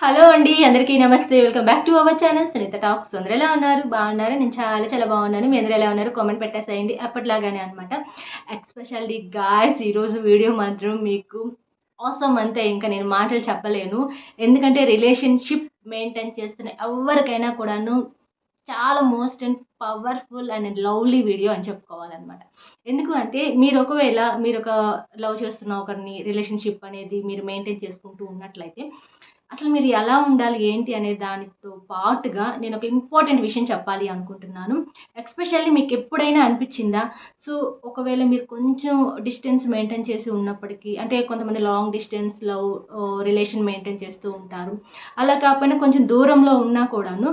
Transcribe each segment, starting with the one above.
Hello అండి అందరికీ నమస్తే. Welcome back to our channel Sunitha talks అందరూ ఎలా ఉన్నారు? బాగున్నారు? నేను చాలా చాలా బాగున్నాను. మీ అందరూ ఎలా ఉన్నారు? కామెంట్ పెట్టేసేయండి. అప్పట్లాగానే అనమాట ఎక్స్పెషల్లీ గాయస్ ఈరోజు వీడియో మాత్రం మీకు అవసరం అంతే. ఇంకా నేను మాటలు చెప్పలేను. ఎందుకంటే రిలేషన్షిప్ మెయింటైన్ చేస్తున్న ఎవరికైనా కూడాను చాలా most and powerful and lovely video అని చెప్పుకోవాలన్నమాట. ఎందుకు అంటే మీరు ఒకవేళ మీరు ఒక లవ్ చేస్తున్న ఒకరిని రిలేషన్షిప్ అనేది మీరు మెయింటైన్ చేసుకుంటూ ఉన్నట్లయితే అసలు మీరు ఎలా ఉండాలి ఏంటి అనే దానితో పాటుగా నేను ఒక ఇంపార్టెంట్ విషయం చెప్పాలి అనుకుంటున్నాను. ఎక్స్పెషల్లీ మీకు ఎప్పుడైనా అనిపించిందా? సో ఒకవేళ మీరు కొంచెం డిస్టెన్స్ మెయింటైన్ చేసి ఉన్నప్పటికీ అంటే కొంతమంది long distance love relation maintain చేస్తూ ఉంటారు. అలా కాకపోయినా కొంచెం దూరంలో ఉన్నా కూడాను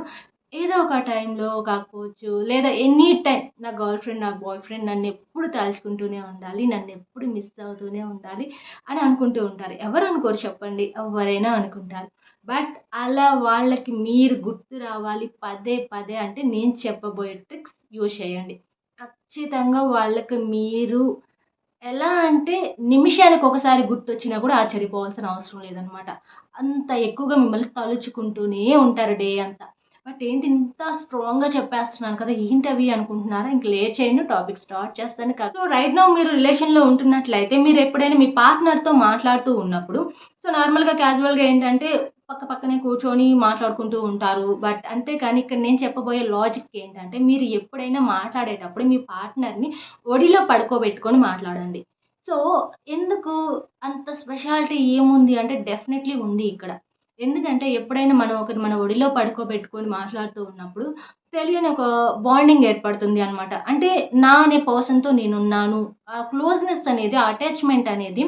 ఏదో ఒక టైంలో కాకపోవచ్చు లేదా ఎనీ టైం నా గర్ల్ ఫ్రెండ్ నా బాయ్ ఫ్రెండ్ నన్ను ఎప్పుడు తలుచుకుంటూనే ఉండాలి నన్ను ఎప్పుడు మిస్ అవుతూనే ఉండాలి అని అనుకుంటూ ఉంటారు. ఎవరు అనుకోరు చెప్పండి ఎవరైనా అనుకుంటారు. బట్ అలా వాళ్ళకి మీరు గుర్తు రావాలి పదే పదే అంటే నేను చెప్పబోయే ట్రిక్స్ యూజ్ చేయండి. ఖచ్చితంగా వాళ్ళకి మీరు ఎలా అంటే నిమిషానికి ఒకసారి గుర్తొచ్చినా కూడా ఆశ్చర్యపోవాల్సిన అవసరం లేదనమాట అంత ఎక్కువగా మిమ్మల్ని తలుచుకుంటూనే ఉంటారు డే అంతా. బట్ ఏంటి ఇంత స్ట్రాంగ్గా చెప్పేస్తున్నాను కదా ఏంటవి అనుకుంటున్నారా? ఇంక లేట్ చేయండి టాపిక్ స్టార్ట్ చేస్తాను కదా. సో రైట్ నౌ మీరు రిలేషన్లో ఉంటున్నట్లయితే మీరు ఎప్పుడైనా మీ పార్ట్నర్తో మాట్లాడుతూ ఉన్నప్పుడు సో నార్మల్గా క్యాజువల్గా ఏంటంటే పక్క పక్కనే కూర్చొని మాట్లాడుకుంటూ ఉంటారు. బట్ అంతేకాని ఇక్కడ నేను చెప్పబోయే లాజిక్ ఏంటంటే మీరు ఎప్పుడైనా మాట్లాడేటప్పుడు మీ పార్ట్నర్ని ఒడిలో పడుకోబెట్టుకొని మాట్లాడండి. సో ఎందుకు అంత స్పెషాలిటీ ఏముంది అంటే డెఫినెట్లీ ఉంది ఇక్కడ. ఎందుకంటే ఎప్పుడైనా మనం ఒకరి మన ఒడిలో పడుకోబెట్టుకొని మాట్లాడుతూ ఉన్నప్పుడు తెలియని ఒక బాండింగ్ ఏర్పడుతుంది అనమాట అంటే నా అనే పర్సన్తో నేనున్నాను. ఆ క్లోజ్నెస్ అనేది అటాచ్మెంట్ అనేది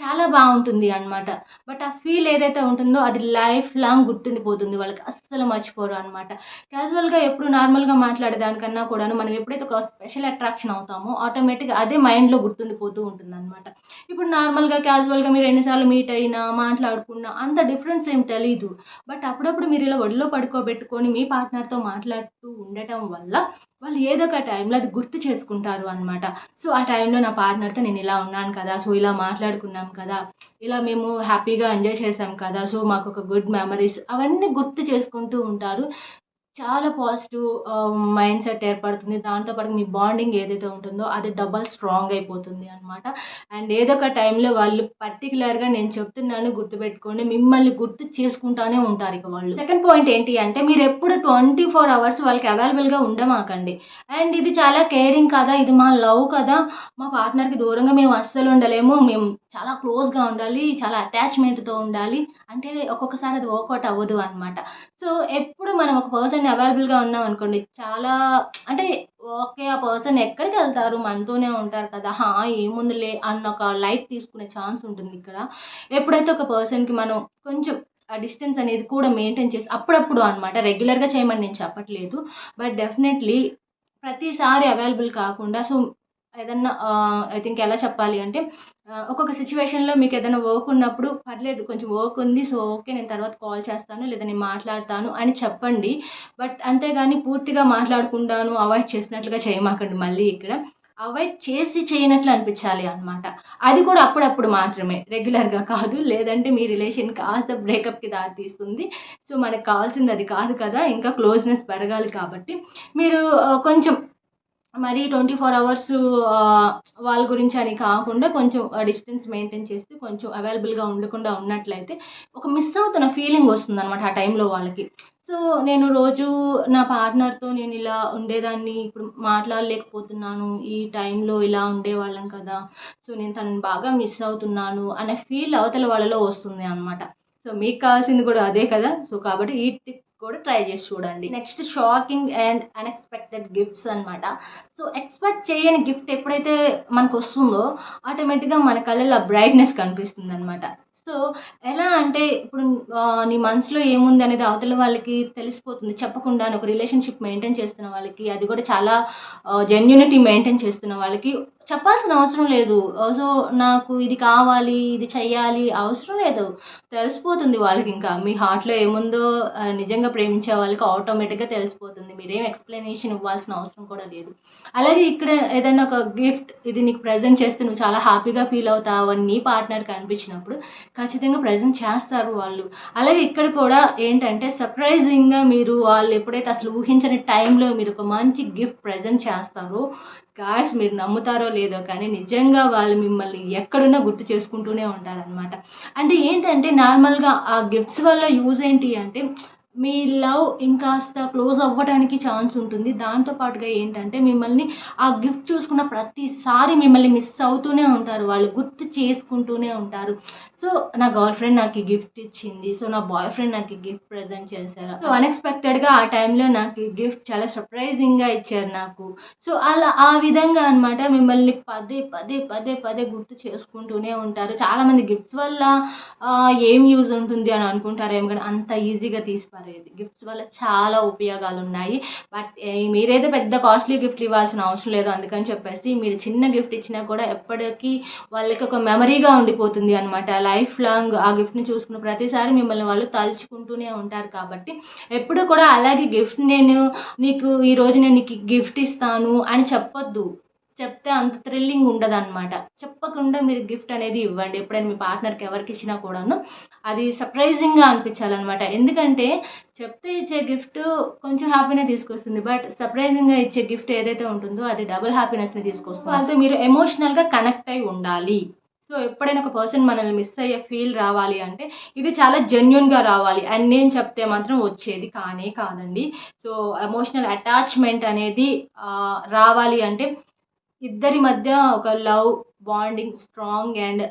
చాలా బాగుంటుంది అనమాట బట్ ఆ ఫీల్ ఏదైతే ఉంటుందో అది లైఫ్ లాంగ్ గుర్తుండిపోతుంది. వాళ్ళకి అస్సలు మర్చిపోరు అనమాట క్యాజువల్గా ఎప్పుడు నార్మల్గా మాట్లాడేదానికన్నా కూడాను మనం ఎప్పుడైతే ఒక స్పెషల్ అట్రాక్షన్ అవుతామో ఆటోమేటిక్గా అదే మైండ్లో గుర్తుండిపోతూ ఉంటుంది అనమాట ఇప్పుడు నార్మల్గా క్యాజువల్గా మీరు ఎన్నిసార్లు మీట్ అయినా మాట్లాడుకున్నా అంత డిఫరెన్స్ ఏం తెలీదు. బట్ అప్పుడప్పుడు మీరు ఇలా ఒడిలో పడుకోబెట్టుకొని మీ పార్ట్నర్తో మాట్లాడుతూ ఉండటం వల్ల వాళ్ళు ఏదో ఒక టైంలో అది గుర్తు చేసుకుంటారు అనమాట సో ఆ టైంలో నా పార్ట్నర్తో నేను ఇలా ఉన్నాను కదా సో ఇలా మాట్లాడుకున్నాం కదా ఇలా మేము హ్యాపీగా ఎంజాయ్ చేసాం కదా సో మాకు ఒక గుడ్ మెమరీస్ అవన్నీ గుర్తు చేసుకుంటూ ఉంటారు. చాలా పాజిటివ్ మైండ్ సెట్ ఏర్పడుతుంది. దాంతోపాటు మీ బాండింగ్ ఏదైతే ఉంటుందో అది డబల్ స్ట్రాంగ్ అయిపోతుంది అనమాట అండ్ ఏదో ఒక టైంలో వాళ్ళు పర్టికులర్గా నేను చెప్తున్నాను గుర్తుపెట్టుకోండి. మిమ్మల్ని గుర్తు చేసుకుంటానే ఉంటారు ఇక వాళ్ళు. సెకండ్ పాయింట్ ఏంటి అంటే మీరు ఎప్పుడు ట్వంటీ ఫోర్ అవర్స్ వాళ్ళకి అవైలబుల్గా ఉండమాకండి. అండ్ ఇది చాలా కేరింగ్ కదా ఇది మా లవ్ కదా. మా పార్ట్నర్కి దూరంగా మేము అస్సలు ఉండలేము. మేము చాలా క్లోజ్గా ఉండాలి చాలా అటాచ్మెంట్తో ఉండాలి. అంటే ఒక్కొక్కసారి అది వర్కౌట్ అవ్వదు అనమాట సో ఎప్పుడు మనం ఒక పర్సన్ అవైలబుల్గా ఉన్నాం అనుకోండి. చాలా అంటే ఓకే ఆ పర్సన్ ఎక్కడికి వెళ్తారు? మనతోనే ఉంటారు కదా. హా ఏముందిలే అన్న ఒక లైట్ తీసుకునే ఛాన్స్ ఉంటుంది ఇక్కడ. ఎప్పుడైతే ఒక పర్సన్కి మనం కొంచెం ఆ డిస్టెన్స్ అనేది కూడా మెయింటైన్ చేసి అప్పుడప్పుడు అనమాట రెగ్యులర్గా చేయమని నేను చెప్పట్లేదు. బట్ డెఫినెట్లీ ప్రతిసారి అవైలబుల్ కాకుండా సో ఏదన్నా ఐ థింక్ ఎలా చెప్పాలి అంటే ఒక్కొక్క సిచ్యువేషన్లో మీకు ఏదైనా వర్క్ ఉన్నప్పుడు పర్లేదు కొంచెం వర్క్ ఉంది సో ఓకే నేను తర్వాత కాల్ చేస్తాను లేదా నేను మాట్లాడతాను అని చెప్పండి. బట్ అంతేగాని పూర్తిగా మాట్లాడుకుంటాను అవాయిడ్ చేసినట్లుగా చేయమాకండి మళ్ళీ ఇక్కడ. అవాయిడ్ చేసి చేయనట్లు అనిపించాలి అనమాట అది కూడా అప్పుడప్పుడు మాత్రమే రెగ్యులర్గా కాదు. లేదంటే మీ రిలేషన్ కాస్త బ్రేకప్కి దారితీస్తుంది. సో మనకు కావాల్సింది అది కాదు కదా ఇంకా క్లోజ్నెస్ పెరగాలి కాబట్టి. మీరు కొంచెం మరి ట్వంటీ ఫోర్ అవర్స్ వాళ్ళ గురించి అని కాకుండా కొంచెం డిస్టెన్స్ మెయింటైన్ చేస్తూ కొంచెం అవైలబుల్గా ఉండకుండా ఉన్నట్లయితే ఒక మిస్ అవుతున్న ఫీలింగ్ వస్తుంది అనమాట ఆ టైంలో వాళ్ళకి. సో నేను రోజు నా పార్ట్నర్తో నేను ఇలా ఉండేదాన్ని ఇప్పుడు మాట్లాడలేకపోతున్నాను ఈ టైంలో ఇలా ఉండేవాళ్ళం కదా సో నేను తనని బాగా మిస్ అవుతున్నాను అనే ఫీల్ అవతల వాళ్ళలో వస్తుంది అనమాట సో మీకు కావాల్సింది కూడా అదే కదా సో కాబట్టి ఈ టిప్ కూడా ట్రై చేసి చూడండి. Next shocking and unexpected gifts అనమాట సో ఎక్స్పెక్ట్ చేయని గిఫ్ట్ ఎప్పుడైతే మనకు వస్తుందో ఆటోమేటిక్గా మన కళ్ళలో బ్రైట్నెస్ కనిపిస్తుంది అనమాట సో ఎలా అంటే ఇప్పుడు నీ మనసులో ఏముంది అనేది అవతల వాళ్ళకి తెలిసిపోతుంది. చెప్పకుండా ఒక రిలేషన్షిప్ మెయింటైన్ చేస్తున్న వాళ్ళకి అది కూడా చాలా జెన్యునిటీ మెయింటైన్ చేస్తున్న వాళ్ళకి చెప్పాల్సిన అవసరం లేదు. సో నాకు ఇది కావాలి ఇది చెయ్యాలి అవసరం లేదు. తెలిసిపోతుంది వాళ్ళకి ఇంకా. మీ హార్ట్లో ఏముందో నిజంగా ప్రేమించే వాళ్ళకి ఆటోమేటిక్గా తెలిసిపోతుంది. మీరేం ఎక్స్ప్లెనేషన్ ఇవ్వాల్సిన అవసరం కూడా లేదు. అలాగే ఇక్కడ ఏదైనా ఒక గిఫ్ట్ ఇది నీకు ప్రజెంట్ చేస్తే నువ్వు చాలా హ్యాపీగా ఫీల్ అవుతావు అని నీ పార్ట్నర్కి అనిపించినప్పుడు ఖచ్చితంగా ప్రజెంట్ చేస్తారు వాళ్ళు. అలాగే ఇక్కడ కూడా ఏంటంటే సర్ప్రైజింగ్గా మీరు వాళ్ళు ఎప్పుడైతే అసలు ఊహించని టైంలో మీరు ఒక మంచి గిఫ్ట్ ప్రజెంట్ చేస్తారో గాయస్ మీరు నమ్ముతారో లేదో కానీ నిజంగా వాళ్ళు మిమ్మల్ని ఎక్కడున్నా గుర్తు చేసుకుంటూనే ఉంటారనమాట అంటే ఏంటంటే నార్మల్గా ఆ గిఫ్ట్స్ వల్ల యూజ్ ఏంటి అంటే మీ లవ్ ఇంకాస్త క్లోజ్ అవ్వడానికి ఛాన్స్ ఉంటుంది. దాంతో పాటుగా ఏంటంటే మిమ్మల్ని ఆ గిఫ్ట్ చూసుకున్న ప్రతిసారి మిమ్మల్ని మిస్ అవుతూనే ఉంటారు. వాళ్ళు గుర్తు చేసుకుంటూనే ఉంటారు. సో నా గర్ల్ ఫ్రెండ్ నాకు గిఫ్ట్ ఇచ్చింది. సో నా బాయ్ ఫ్రెండ్ నాకు గిఫ్ట్ ప్రజెంట్ చేశారు. సో అన్ఎక్స్పెక్టెడ్గా ఆ టైంలో నాకు గిఫ్ట్ చాలా సర్ప్రైజింగ్గా ఇచ్చారు నాకు. సో అలా ఆ విధంగా అనమాట మిమ్మల్ని పదే పదే పదే పదే గుర్తు చేసుకుంటూనే ఉంటారు. చాలామంది గిఫ్ట్స్ వల్ల ఏం యూజ్ ఉంటుంది అని అనుకుంటారేమో కానీ అంత ఈజీగా తీసిపారేది. గిఫ్ట్స్ వల్ల చాలా ఉపయోగాలు ఉన్నాయి. బట్ మీరైతే పెద్ద కాస్ట్లీ గిఫ్ట్ ఇవ్వాల్సిన అవసరం లేదు అందుకని చెప్పేసి మీరు చిన్న గిఫ్ట్ ఇచ్చినా కూడా ఎప్పటికీ వాళ్ళకి ఒక మెమరీగా ఉండిపోతుంది అనమాట లైఫ్ లాంగ్ ఆ గిఫ్ట్ని చూసుకున్న ప్రతిసారి మిమ్మల్ని వాళ్ళు తలుచుకుంటూనే ఉంటారు కాబట్టి ఎప్పుడు కూడా అలాగే గిఫ్ట్ నేను నీకు ఈ రోజు నేను నీకు గిఫ్ట్ ఇస్తాను అని చెప్పొద్దు. చెప్తే అంత థ్రిల్లింగ్ ఉండదు అనమాట చెప్పకుండా మీరు గిఫ్ట్ అనేది ఇవ్వండి. ఎప్పుడైనా మీ పార్ట్నర్కి ఎవరికి ఇచ్చినా కూడాను అది సర్ప్రైజింగ్గా అనిపించాలన్నమాట. ఎందుకంటే చెప్తే ఇచ్చే గిఫ్ట్ కొంచెం హ్యాపీనే తీసుకొస్తుంది. బట్ సర్ప్రైజింగ్గా ఇచ్చే గిఫ్ట్ ఏదైతే ఉంటుందో అది డబుల్ హ్యాపీనెస్ని తీసుకొస్తుంది. వాళ్ళతో మీరు ఎమోషనల్గా కనెక్ట్ అయి ఉండాలి. సో ఎప్పుడైనా ఒక పర్సన్ మనల్ని మిస్ అయ్యే ఫీల్ రావాలి అంటే ఇది చాలా జెన్యున్గా రావాలి. అండ్ నేను చెప్తే మాత్రం వచ్చేది కానే కాదండి. సో ఎమోషనల్ అటాచ్మెంట్ అనేది రావాలి అంటే ఇద్దరి మధ్య ఒక లవ్ బాండింగ్ స్ట్రాంగ్ అండ్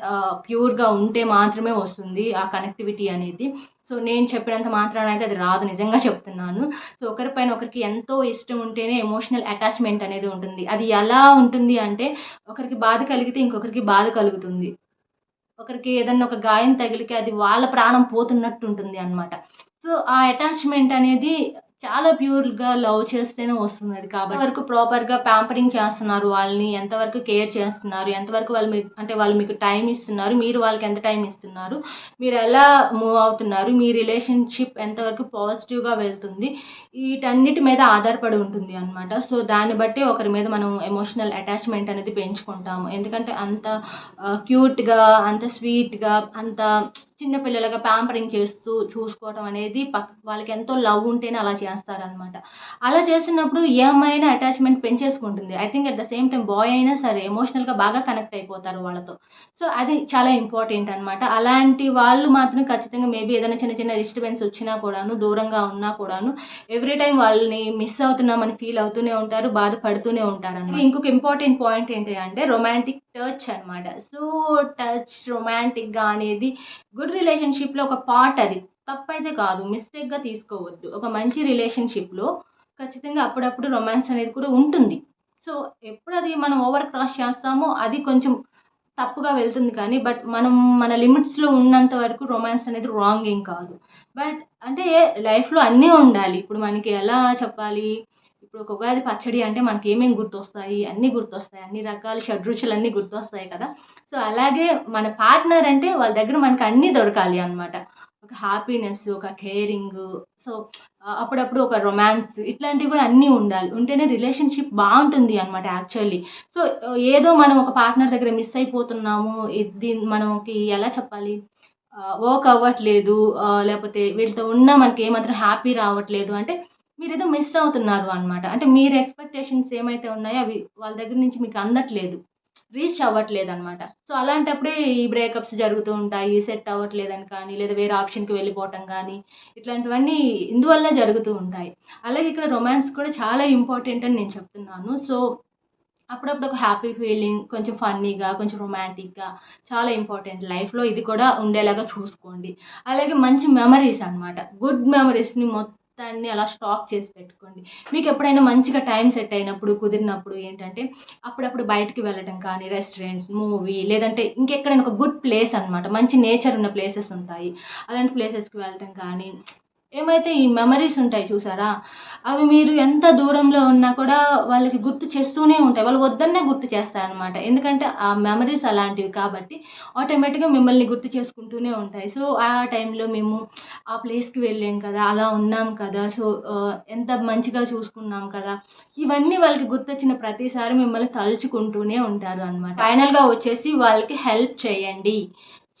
ప్యూర్గా ఉంటే మాత్రమే వస్తుంది ఆ కనెక్టివిటీ అనేది. సో నేను చెప్పినంత మాత్రాన అయితే అది రాదు నిజంగా చెప్తున్నాను. సో ఒకరిపైన ఒకరికి ఎంతో ఇష్టం ఉంటేనే ఎమోషనల్ అటాచ్మెంట్ అనేది ఉంటుంది. అది ఎలా ఉంటుంది అంటే ఒకరికి బాధ కలిగితే ఇంకొకరికి బాధ కలుగుతుంది. ఒకరికి ఏదన్నా ఒక గాయం తగిలితే అది వాళ్ళ ప్రాణం పోతున్నట్టు ఉంటుంది అనమాట సో ఆ అటాచ్మెంట్ అనేది చాలా ప్యూర్గా లవ్ చేస్తేనే వస్తుంది అది కాబట్టి వరకు ప్రాపర్గా ప్యాంపరింగ్ చేస్తున్నారు వాళ్ళని ఎంతవరకు కేర్ చేస్తున్నారు ఎంతవరకు వాళ్ళు మీకు అంటే వాళ్ళు మీకు టైం ఇస్తున్నారు మీరు వాళ్ళకి ఎంత టైం ఇస్తున్నారు మీరు ఎలా మూవ్ అవుతున్నారు మీ రిలేషన్షిప్ ఎంతవరకు పాజిటివ్గా వెళ్తుంది వీటన్నిటి మీద ఆధారపడి ఉంటుంది అనమాట సో దాన్ని బట్టి ఒకరి మీద మనం ఎమోషనల్ అటాచ్మెంట్ అనేది పెంచుకుంటాము. ఎందుకంటే అంత క్యూట్గా అంత స్వీట్గా అంత చిన్నపిల్లలుగా ప్యాంపరింగ్ చేస్తూ చూసుకోవడం అనేది పక్ వాళ్ళకి ఎంతో లవ్ ఉంటేనే అలా చేస్తారనమాట అలా చేసినప్పుడు a attachment పెంచేసుకుంటుంది. I think at the same time boy అయినా సరే ఎమోషనల్గా బాగా కనెక్ట్ అయిపోతారు వాళ్ళతో. సో అది చాలా ఇంపార్టెంట్ అనమాట అలాంటి వాళ్ళు మాత్రం ఖచ్చితంగా మేబీ ఏదైనా చిన్న చిన్న డిస్టర్బెన్స్ వచ్చినా కూడాను దూరంగా ఉన్నా కూడాను ఎవ్రీ టైం వాళ్ళని మిస్ అవుతున్నామని ఫీల్ అవుతూనే ఉంటారు బాధపడుతూనే ఉంటారు అనమాట ఇంకొక ఇంపార్టెంట్ పాయింట్ ఏంటి అంటే రొమాంటిక్ టచ్ అనమాట సో టచ్ రొమాంటిక్గా అనేది గుడ్ రిలేషన్షిప్లో ఒక పార్ట్ అది. తప్పైతే కాదు. మిస్టేక్గా తీసుకోవద్దు. ఒక మంచి రిలేషన్షిప్లో ఖచ్చితంగా అప్పుడప్పుడు రొమాన్స్ అనేది కూడా ఉంటుంది. సో ఎప్పుడు అది మనం ఓవర్ క్రాస్ చేస్తామో అది కొంచెం తప్పుగా వెళ్తుంది కానీ బట్ మనం మన లిమిట్స్లో ఉన్నంత వరకు రొమాన్స్ అనేది రాంగ్ ఏం కాదు. బట్ అంటే లైఫ్లో అన్నీ ఉండాలి. ఇప్పుడు మనకి ఎలా చెప్పాలి? ఇప్పుడు ఒక ఉగాది పచ్చడి అంటే మనకి ఏమేమి గుర్తొస్తాయి? అన్నీ గుర్తొస్తాయి. అన్ని రకాల షడ్రుచులు అన్నీ గుర్తొస్తాయి కదా. సో అలాగే మన పార్ట్నర్ అంటే వాళ్ళ దగ్గర మనకి అన్నీ దొరకాలి అనమాట ఒక హ్యాపీనెస్ ఒక కేరింగ్ సో అప్పుడప్పుడు ఒక రొమాన్స్ ఇట్లాంటివి కూడా అన్నీ ఉండాలి. ఉంటేనే రిలేషన్షిప్ బాగుంటుంది అనమాట యాక్చువల్లీ. సో ఏదో మనం ఒక పార్ట్నర్ దగ్గర మిస్ అయిపోతున్నాము. ఇది మనకి ఎలా చెప్పాలి? వర్క్ అవ్వట్లేదు. లేకపోతే వీళ్ళతో ఉన్నా మనకి ఏమాత్రం హ్యాపీ రావట్లేదు అంటే మీరు ఏదో మిస్ అవుతున్నారు అనమాట అంటే మీరు ఎక్స్పెక్టేషన్స్ ఏమైతే ఉన్నాయో అవి వాళ్ళ దగ్గర నుంచి మీకు అందట్లేదు. రీచ్ అవ్వట్లేదు అనమాట సో అలాంటప్పుడే ఈ బ్రేకప్స్ జరుగుతూ ఉంటాయి. సెట్ అవ్వట్లేదని కానీ లేదా వేరే ఆప్షన్కి వెళ్ళిపోవటం కానీ ఇట్లాంటివన్నీ ఇందువల్ల జరుగుతూ ఉంటాయి. అలాగే ఇక్కడ రొమాన్స్ కూడా చాలా ఇంపార్టెంట్ అని నేను చెప్తున్నాను. సో అప్పుడప్పుడు ఒక హ్యాపీ ఫీలింగ్ కొంచెం ఫన్నీగా కొంచెం రొమాంటిక్గా చాలా ఇంపార్టెంట్ లైఫ్లో ఇది కూడా ఉండేలాగా చూసుకోండి. అలాగే మంచి మెమరీస్ అనమాట గుడ్ మెమరీస్ని మొత్తం మొత్తాన్ని అలా స్టాక్ చేసి పెట్టుకోండి. మీకు ఎప్పుడైనా మంచిగా టైం సెట్ అయినప్పుడు కుదిరినప్పుడు ఏంటంటే అప్పుడప్పుడు బయటికి వెళ్ళటం కానీ రెస్టారెంట్ మూవీ లేదంటే ఇంకెక్కడైనా ఒక గుడ్ ప్లేస్ అనమాట మంచి నేచర్ ఉన్న ప్లేసెస్ ఉంటాయి. అలాంటి ప్లేసెస్కి వెళ్ళటం కానీ ఏమైతే ఈ మెమరీస్ ఉంటాయి చూసారా అవి మీరు ఎంత దూరంలో ఉన్నా కూడా వాళ్ళకి గుర్తు చేస్తూనే ఉంటాయి. వాళ్ళు వద్దన్నే గుర్తు చేస్తారనమాట ఎందుకంటే ఆ మెమరీస్ అలాంటివి కాబట్టి ఆటోమేటిక్గా మిమ్మల్ని గుర్తు చేసుకుంటూనే ఉంటాయి. సో ఆ టైంలో మేము ఆ ప్లేస్కి వెళ్ళాం కదా అలా ఉన్నాం కదా సో ఎంత మంచిగా చూసుకున్నాం కదా ఇవన్నీ వాళ్ళకి గుర్తొచ్చిన ప్రతిసారి మిమ్మల్ని తలుచుకుంటూనే ఉంటారు అనమాట ఫైనల్గా వచ్చేసి వాళ్ళకి హెల్ప్ చేయండి.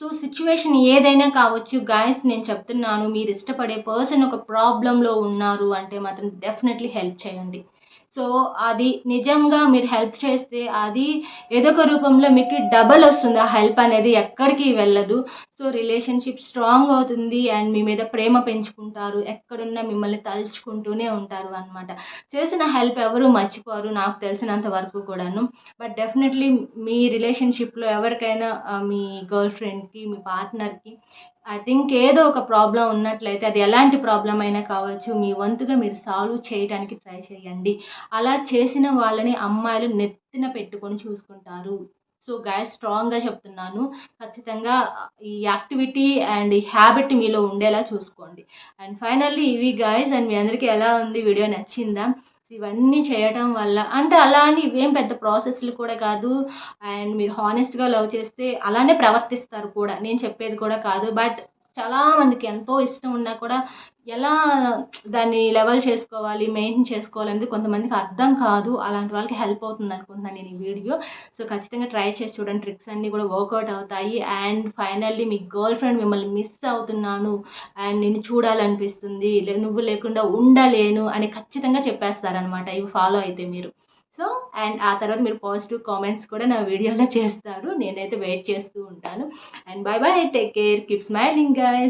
సో సిచ్యువేషన్ ఏదైనా కావచ్చు గాయస్ నేను చెప్తున్నాను మీరు ఇష్టపడే పర్సన్ ఒక ప్రాబ్లంలో ఉన్నారు అంటే మాత్రం డెఫినెట్లీ హెల్ప్ చేయండి. సో అది నిజంగా మీరు హెల్ప్ చేస్తే అది ఏదో ఒక రూపంలో మీకు డబల్ వస్తుంది. ఆ హెల్ప్ అనేది ఎక్కడికి వెళ్ళదు. సో రిలేషన్షిప్ స్ట్రాంగ్ అవుతుంది అండ్ మీ మీద ప్రేమ పెంచుకుంటారు. ఎక్కడున్నా మిమ్మల్ని తలుచుకుంటూనే ఉంటారు అనమాట చేసిన హెల్ప్ ఎవరు మర్చిపోరు నాకు తెలిసినంత వరకు కూడాను. బట్ డెఫినెట్లీ మీ రిలేషన్షిప్లో ఎవరికైనా మీ గర్ల్ ఫ్రెండ్కి మీ పార్ట్నర్కి ఐ థింక్ ఏదో ఒక ప్రాబ్లం ఉన్నట్లయితే అది ఎలాంటి ప్రాబ్లం అయినా కావచ్చు మీ వంతుగా మీరు సాల్వ్ చేయడానికి ట్రై చేయండి. అలా చేసిన వాళ్ళని అమ్మాయిలు నెత్తిన పెట్టుకొని చూసుకుంటారు. సో గాయ స్ట్రాంగ్గా చెప్తున్నాను. ఖచ్చితంగా ఈ యాక్టివిటీ అండ్ ఈ హ్యాబిట్ మీలో ఉండేలా చూసుకోండి. అండ్ ఫైనల్లీ ఇవి గాయస్ అండ్ మీ అందరికీ ఎలా ఉంది? వీడియో నచ్చిందా? ఇవన్నీ చేయటం వల్ల అంటే అలా అని ఇవేం పెద్ద ప్రాసెస్లు కూడా కాదు. అండ్ మీరు హానెస్ట్గా లవ్ చేస్తే అలానే ప్రవర్తిస్తారు కూడా. నేను చెప్పేది కూడా కాదు. బట్ చాలా మందికి ఎంతో ఇష్టం ఉన్నా కూడా ఎలా దాన్ని లెవెల్ చేసుకోవాలి మెయింటైన్ చేసుకోవాలి అనేది కొంతమందికి అర్థం కాదు. అలాంటి వాళ్ళకి హెల్ప్ అవుతుంది అనుకుంటున్నాను నేను ఈ వీడియో సో ఖచ్చితంగా ట్రై చేసి చూడండి. ట్రిక్స్ అన్నీ కూడా వర్కౌట్ అవుతాయి. అండ్ ఫైనల్లీ మీ గర్ల్ ఫ్రెండ్ మిమ్మల్ని మిస్ అవుతున్నాను. అండ్ నేను చూడాలనిపిస్తుంది. నువ్వు లేకుండా ఉండలేను అని ఖచ్చితంగా చెప్పేస్తారనమాట ఇవి ఫాలో అయితే మీరు. సో అండ్ ఆ తర్వాత మీరు పాజిటివ్ కామెంట్స్ కూడా నా వీడియోలో చేస్తారు. నేనైతే వెయిట్ చేస్తూ ఉంటాను. And bye bye take care keep smiling guys